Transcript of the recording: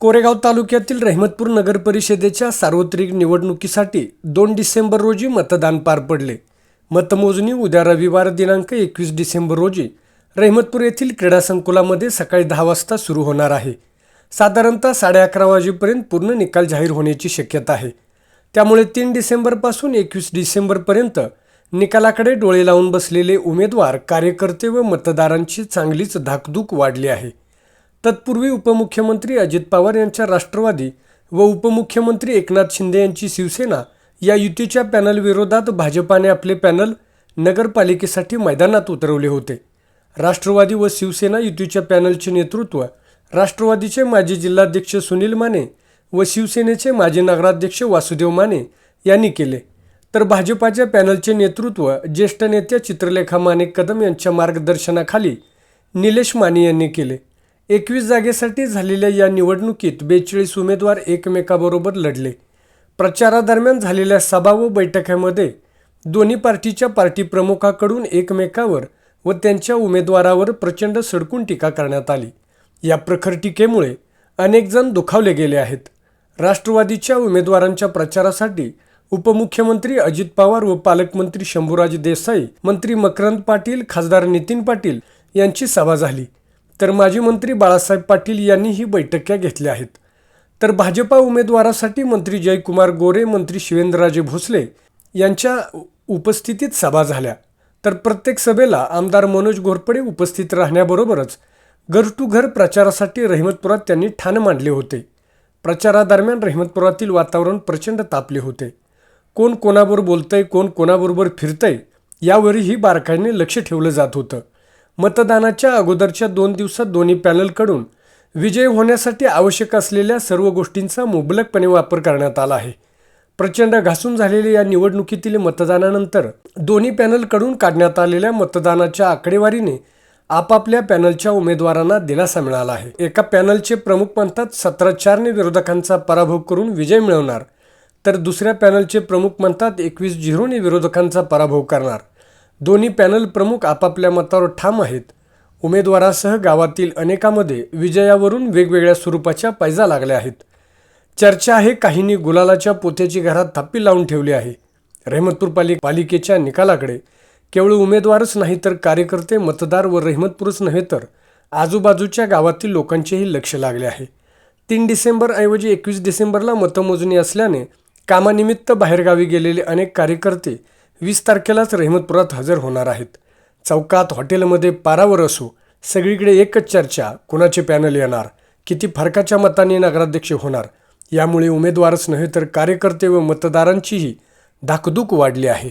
कोरेगाव तालुक्यातील रहमतपूर नगर परिषदेच्या सार्वत्रिक निवडणुकीसाठी दोन डिसेंबर रोजी मतदान पार पडले. मतमोजणी उद्या रविवार दिनांक एकवीस डिसेंबर रोजी रहमतपूर येथील क्रीडा संकुलामध्ये सकाळी दहा वाजता सुरू होणार आहे. साधारणतः साडे अकरा वाजेपर्यंत पूर्ण निकाल जाहीर होण्याची शक्यता आहे. त्यामुळे तीन डिसेंबरपासून एकवीस डिसेंबरपर्यंत निकालाकडे डोळे लावून बसलेले उमेदवार कार्यकर्ते व मतदारांची चांगलीच धाकधूक वाढली आहे. तत्पूर्वी उपमुख्यमंत्री अजित पवार यांच्या राष्ट्रवादी व उपमुख्यमंत्री एकनाथ शिंदे यांची शिवसेना या युतीच्या पॅनलविरोधात भाजपाने आपले पॅनल नगरपालिकेसाठी मैदानात उतरवले होते. राष्ट्रवादी व शिवसेना युतीच्या पॅनलचे नेतृत्व राष्ट्रवादीचे माजी जिल्हाध्यक्ष सुनील माने व शिवसेनेचे माजी नगराध्यक्ष वासुदेव माने यांनी केले. तर भाजपाच्या पॅनलचे नेतृत्व ज्येष्ठ नेत्या चित्रलेखा माने कदम यांच्या मार्गदर्शनाखाली निलेश माने यांनी केले. एकवीस जागेसाठी झालेल्या या निवडणुकीत बेचाळीस उमेदवार एकमेकाबरोबर लढले. प्रचारादरम्यान झालेल्या सभा व बैठकामध्ये दोन्ही पार्टीच्या पार्टी प्रमुखाकडून एकमेकावर व त्यांच्या उमेदवारावर प्रचंड सडकून टीका करण्यात आली. या प्रखर टीकेमुळे अनेकजण दुखावले गेले आहेत. राष्ट्रवादीच्या उमेदवारांच्या प्रचारासाठी उपमुख्यमंत्री अजित पवार व पालकमंत्री शंभूराज देसाई मंत्री मकरंद पाटील खासदार नितीन पाटील यांची सभा झाली. तर माजी मंत्री बाळासाहेब पाटील यांनी ही बैठक्या घेतल्या आहेत. तर भाजपा उमेदवारासाठी मंत्री जयकुमार गोरे मंत्री शिवेंद्रराजे भोसले यांच्या उपस्थितीत सभा झाल्या. तर प्रत्येक सभेला आमदार मनोज घोरपडे उपस्थित राहण्याबरोबरच घर टू घर प्रचारासाठी रहिमतपुरात त्यांनी ठाण मांडले होते. प्रचारादरम्यान रहिमतपुरातील वातावरण प्रचंड तापले होते. कोण कोणाबरोबर बोलतंय कोण कोणाबरोबर फिरतंय यावरही बारकाईने लक्ष ठेवलं जात होतं. मतदानाच्या अगोदरच्या दोन दिवसात दोन्ही पॅनलकडून विजय होण्यासाठी आवश्यक असलेल्या सर्व गोष्टींचा मुबलकपणे वापर करण्यात आला आहे. प्रचंड घासून झालेल्या या निवडणुकीतील मतदानानंतर दोन्ही पॅनलकडून काढण्यात आलेल्या मतदानाच्या आकडेवारीने आपापल्या पॅनलच्या उमेदवारांना दिलासा मिळाला आहे. एका पॅनलचे प्रमुख म्हणतात सतरा चारने विरोधकांचा पराभव करून विजय मिळवणार तर दुसऱ्या पॅनलचे प्रमुख म्हणतात एकवीस झिरोने विरोधकांचा पराभव करणार. दोन्ही पॅनल प्रमुख आपापल्या मतावर ठाम आहेत. उमेदवारासह गावातील अनेकामध्ये विजयावरून वेगवेगळ्या स्वरूपाच्या पैजा लागल्या आहेत. चर्चा आहे काहींनी गुलालाच्या पोत्याची घरात थप्पी लावून ठेवली आहे. रहमतपूर पालिक पालिकेच्या निकालाकडे केवळ उमेदवारच नाही तर कार्यकर्ते मतदार व रहमतपूरच नव्हे तर आजूबाजूच्या गावातील लोकांचेही लक्ष लागले आहे. तीन डिसेंबरऐवजी एकवीस डिसेंबरला मतमोजणी असल्याने कामानिमित्त बाहेरगावी गेलेले अनेक कार्यकर्ते वीस तारखेलाच रहमतपुरात हजर होणार आहेत. चौकात हॉटेलमध्ये पारावर असो सगळीकडे एकच चर्चा कुणाचे पॅनल येणार किती फरकाच्या मताने नगराध्यक्ष होणार यामुळे उमेदवारच नव्हे तर कार्यकर्ते व मतदारांचीही धाकधूक वाढली आहे.